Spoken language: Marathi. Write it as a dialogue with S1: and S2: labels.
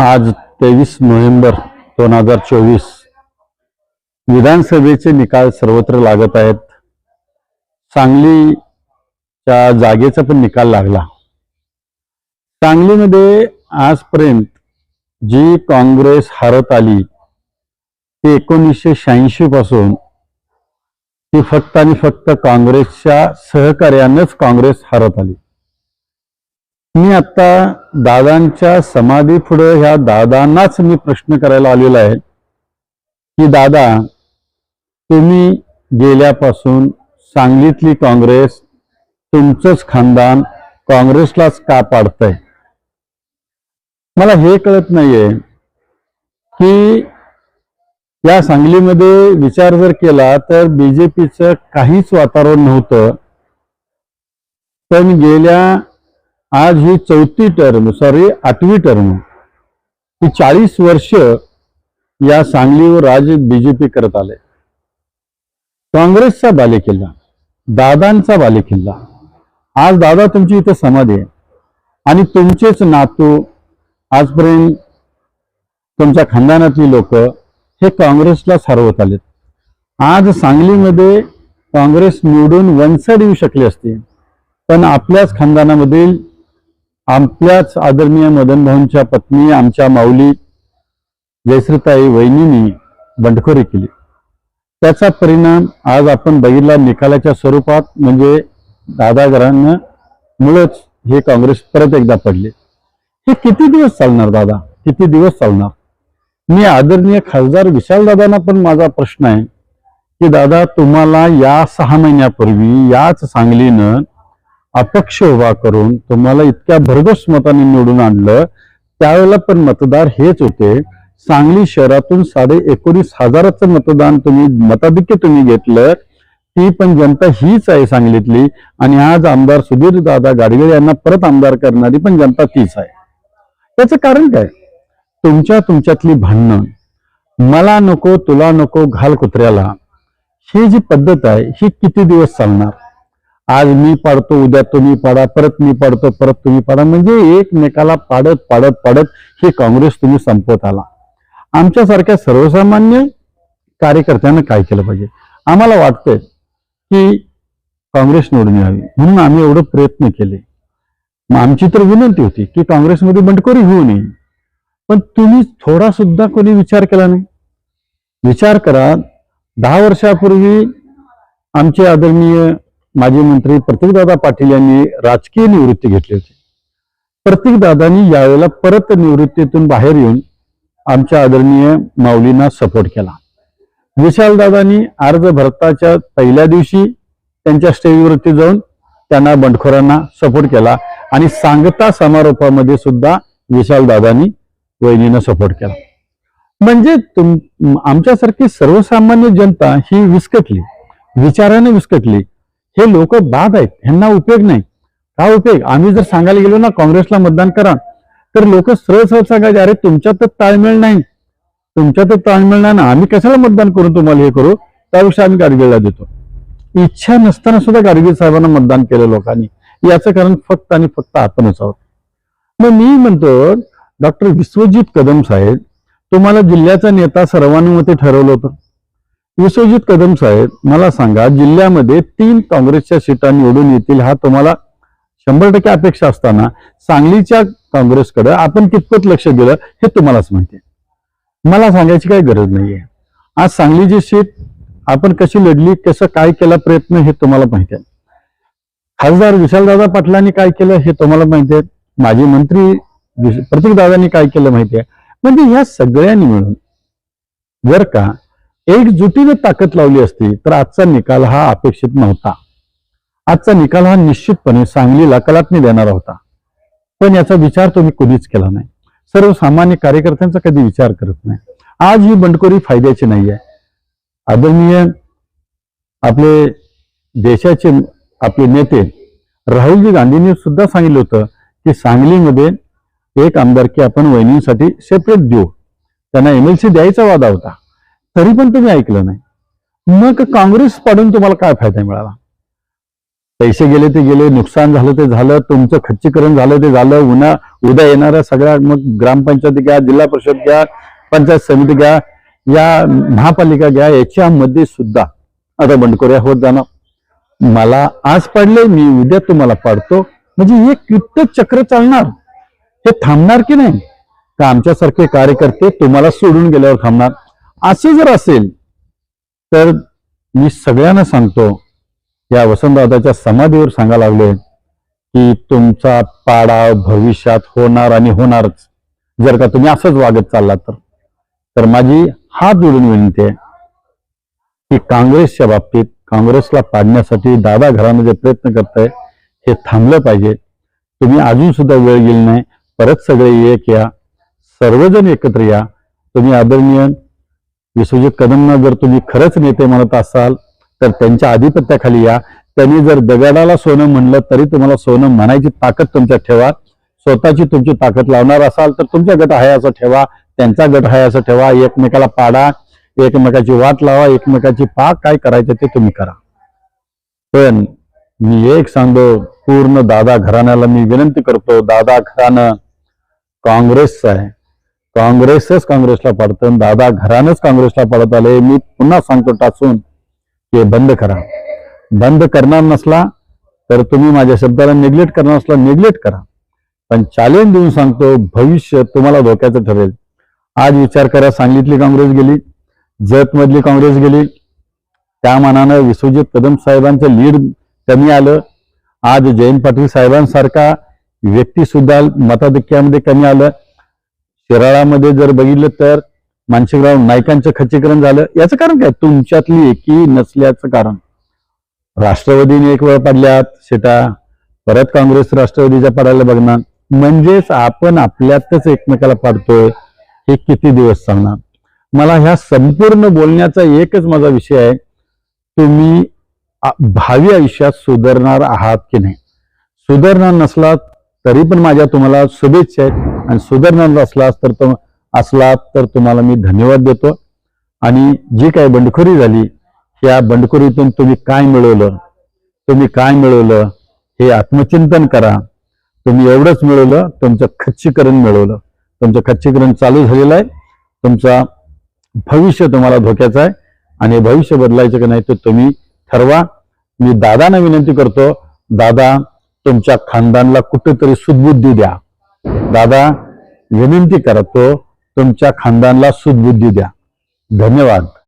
S1: आज तेवीस नोव्हेंबर दोन हजार चोवीस. विधानसभेचे निकाल सर्वत्र लागत आहेत. सांगलीच्या जागेचा पण निकाल लागला. सांगलीमध्ये आजपर्यंत जी काँग्रेस हारत आली ती एकोणीसशे शहाऐंशी पासून ती फक्त आणि फक्त काँग्रेसच्या सहकार्यानंच काँग्रेस हारत आली. मी आता दादांच्या समाधी पुढे ह्या दादांनाच मी प्रश्न करायला आलेलो आहे. की दादा तुम्ही गेल्यापासून सांगलीतली काँग्रेस तुमचंच खानदान काँग्रेसलाच का पाडतंय? मला हे कळत नाहीये की या सांगलीमध्ये विचार जर केला तर बीजेपीचं काहीच वातावरण नव्हतं. पण गेल्या आज ही चौथी टर्म सॉरी आठवी टर्म ही चाळीस वर्ष या सांगलीवर राज बीजेपी करत आले. काँग्रेसचा बालेकिल्ला दादांचा बालेकिल्ला. आज दादा तुमची इथे समाधी आहे. आणि तुमचेच नातू आजपर्यंत तुमच्या खानदानातली लोक हे काँग्रेसला सारवत आलेत. आज सांगलीमध्ये काँग्रेस निवडून वनसड येऊ शकले असते. पण आपल्याच खानदानामधील आपल्याच आदरणीय मदन भाऊंच्या पत्नी आमच्या माऊली जयश्रीताई वहिनींनी बंडखोरी केली. त्याचा परिणाम आज आपण बघितला निकालाच्या स्वरूपात म्हणजे दादागरांना मुळेच हे काँग्रेस परत एकदा पडले. हे किती दिवस चालणार दादा? किती दिवस चालणार? मी आदरणीय खासदार विशाल दादांना पण माझा प्रश्न आहे की दादा तुम्हाला या सहा महिन्यापूर्वी याच सांगलीनं अपक्ष उभा करून तुम्हाला इतक्या भरघोस मताने निवडून आणलं त्यावेळेला पण मतदार हेच होते. सांगली शहरातून साडे एकोणीस हजाराचं मतदान तुम्ही मताधिक्य तुम्ही घेतलं ती पण जनता हीच आहे सांगलीतली. आणि आज आमदार सुधीर दादा गाडगे यांना परत आमदार करणारी पण जनता तीच आहे. त्याचं कारण काय? तुमच्या तुमच्यातली भांडणं. मला नको तुला नको घाल कुत्र्याला. ही जी पद्धत आहे ही किती दिवस चालणार? आज मी पाडतो उद्या तुम्ही पाडा परत मी पाडतो परत तुम्ही पाडा. म्हणजे एकमेकाला पाडत पाडत पाडत हे काँग्रेस तुम्ही संपवत आला. आमच्यासारख्या सर्वसामान्य कार्यकर्त्यांना काय केलं पाहिजे? आम्हाला वाटतंय की काँग्रेस निवडून यावी. म्हणून आम्ही एवढं प्रयत्न केले. मग आमची तर विनंती होती की काँग्रेसमध्ये बंडखोरी होऊ नये. पण तुम्ही थोडा सुद्धा कोणी विचार केला नाही. विचार करा. दहा वर्षापूर्वी आमचे आदरणीय माजी मंत्री प्रतीकदादा पाटील यांनी राजकीय निवृत्ती घेतली होती. प्रतीकदादांनी यावेळेला परत निवृत्तीतून बाहेर येऊन आमच्या आदरणीय माऊलींना सपोर्ट केला. विशालदादांनी अर्ज भरताच्या पहिल्या दिवशी त्यांच्या स्टेजवरती जाऊन त्यांना बंडखोरांना सपोर्ट केला आणि सांगता समारोपामध्ये सुद्धा विशालदादांनी वहिनीनं सपोर्ट केला. म्हणजे तुम आमच्यासारखी सर्वसामान्य जनता ही विस्कटली विचाराने विस्कटली हे लोक बाद आहेत ह्यांना उपयोग नाही. का उपयोग आम्ही जर सांगायला गेलो ना काँग्रेसला मतदान करा तर लोक सरळ सरळ सांगायचे अरे तुमच्यातच तर ताळमेळ नाही. तुमच्यातच तर ताळमेळ नाही ना आम्ही कशाला मतदान करू तुम्हाला हे करू? त्यापेक्षा आम्ही गाडगेला देतो. इच्छा नसताना सुद्धा गाडगे साहेबांना मतदान केलं लोकांनी. याचं कारण फक्त आणि फक्त आपणच आहोत. मग मी म्हणतो डॉक्टर विश्वजित कदम साहेब तुम्हाला जिल्ह्याचा नेता सर्वानुमते ठरवलं होतं. विश्वजित कदम साहेब मला सांगा जिल्ह्यामध्ये तीन काँग्रेसच्या सीटा निवडून येतील हा तुम्हाला शंभर टक्के अपेक्षा असताना सांगलीच्या काँग्रेसकडे आपण कितपत लक्ष दिलं हे तुम्हालाच माहिती मला सांगायची काही गरज नाहीये. आज सांगलीची सीट आपण कशी लढली कसं काय केला प्रयत्न हे तुम्हाला माहिती आहे. खासदार विशालदादा पाटलांनी काय केलं हे तुम्हाला माहिती आहे. माजी मंत्री प्रतीकदादांनी काय केलं माहिती आहे. म्हणजे ह्या सगळ्यांनी मिळून जर का एकजुटीने ताकद लावली असती तर आजचा निकाल हा अपेक्षित नव्हता. आजचा निकाल हा निश्चितपणे सांगलीला कलाटणी देणारा होता. पण याचा विचार तुम्ही कधीच केला नाही. सर्वसामान्य कार्यकर्त्यांचा कधी विचार करत नाही. आज ही बंडखोरी फायद्याची नाही आहे आदरणीय आपले देशाचे आपले नेते राहुलजी गांधींनी सुद्धा सांगितलं होतं की सांगलीमध्ये एक आमदारकी आपण वहिनींसाठी सेपरेट देऊ. त्यांना एमएलसी द्यायचा वादा होता. तरी पण तुम्ही ऐकलं नाही. मग काँग्रेस पाडून तुम्हाला काय फायदा मिळाला? पैसे गेले ते गेले नुकसान झालं ते झालं तुमचं खच्चीकरण झालं ते झालं उन्हा उद्या येणाऱ्या सगळ्या मग ग्रामपंचायती घ्या जिल्हा परिषद घ्या पंचायत समिती घ्या या महापालिका घ्या याच्यामध्ये सुद्धा आता बंडखोऱ्या होत जाणार. मला आज पाडले मी उद्या तुम्हाला पाडतो. म्हणजे हे कित्येक चक्र चालणार. हे थांबणार की नाही? का आमच्यासारखे कार्यकर्ते तुम्हाला सोडून गेल्यावर थांबणार? असे जर असेल तर मी सगळ्यांना सांगतो या वसंतदादाच्या समाधीवर सांगायला लागले की तुमचा पाडा भविष्यात होणार आणि होणारच. जर का तुम्ही असंच वागत चाललात तर. तर माझी हात जोडून विनंती आहे की काँग्रेसच्या बाबतीत काँग्रेसला पाडण्यासाठी दादा घरानं जे प्रयत्न करताय हे थांबलं पाहिजे. तुम्ही अजून सुद्धा वेळ गेली नाही परत सगळे एक या सर्वजण एकत्र या. तुम्ही आदरणीय विश्वजित कदमना जर तुम्ही खरंच नेते म्हणत असाल तर त्यांच्या आधिपत्याखाली या. त्यांनी जर दगडाला सोनं म्हणलं तरी तुम्हाला सोनं म्हणायची ताकद तुमच्यात ठेवा. स्वतःची तुमची ताकद लावणार असाल तर तुमचा गट आहे असं ठेवा. त्यांचा गट आहे असं ठेवा. एकमेकाला पाडा एकमेकाची वाट लावा एकमेकाची पाक काय करायचं ते तुम्ही करा. पण मी एक सांगतो पूर्ण दादा घराण्याला मी विनंती करतो. दादा घराणं काँग्रेसचं आहे. काँग्रेसच काँग्रेसला पाडतं दादा घरानंच काँग्रेसला पाडत आले. मी पुन्हा सांगतो टाचून की बंद करा. बंद करणार नसला तर तुम्ही माझ्या शब्दाला निग्लेक्ट करणार असला निग्लेक्ट करा. पण चॅलेंज देऊन सांगतो भविष्य तुम्हाला धोक्याचं ठरेल. आज विचार करा सांगलीतली काँग्रेस गेली जतमधली काँग्रेस गेली. त्या मानानं विश्वजित कदम साहेबांचं लीड कमी आलं. आज जयंत पाटील साहेबांसारखा व्यक्ती सुद्धा मताधिक्यामध्ये कमी आलं. केरळामध्ये जर बघितलं तर मानसिकराव नाईकांचं खच्चीकरण झालं. याचं कारण काय? तुमच्यातली एकी नसल्याचं कारण. राष्ट्रवादीने एक वेळ पडल्यात शेटा परत काँग्रेस राष्ट्रवादीच्या पडायला बघणार. म्हणजेच आपण आपल्यातच एकमेकाला पाडतोय हे किती दिवस सांगणार? मला ह्या संपूर्ण बोलण्याचा एकच माझा विषय आहे. तुम्ही भावी आयुष्यात सुधारणार आहात की नाही? सुधारणार नसलात तरी पण माझ्या तुम्हाला शुभेच्छा आहेत. आणि सुधारणार असलास तर तो असलात तर तुम्हाला मी धन्यवाद देतो. आणि जी काही बंडखोरी झाली या बंडखोरीतून तुम्ही काय मिळवलं? तुम्ही काय मिळवलं? हे आत्मचिंतन करा. तुम्ही एवढंच मिळवलं तुमचं खच्चीकरण मिळवलं. तुमचं खच्चीकरण चालू झालेलं आहे. तुमचा भविष्य तुम्हाला धोक्याचं आहे. आणि भविष्य बदलायचं की नाही तर तुम्ही ठरवा. मी दादांना विनंती करतो दादा तुमच्या खानदानला कुठेतरी सुदबुद्धी द्या. दादा विनंती करतो तुमच्या खानदानला सुदबुद्धी द्या. धन्यवाद.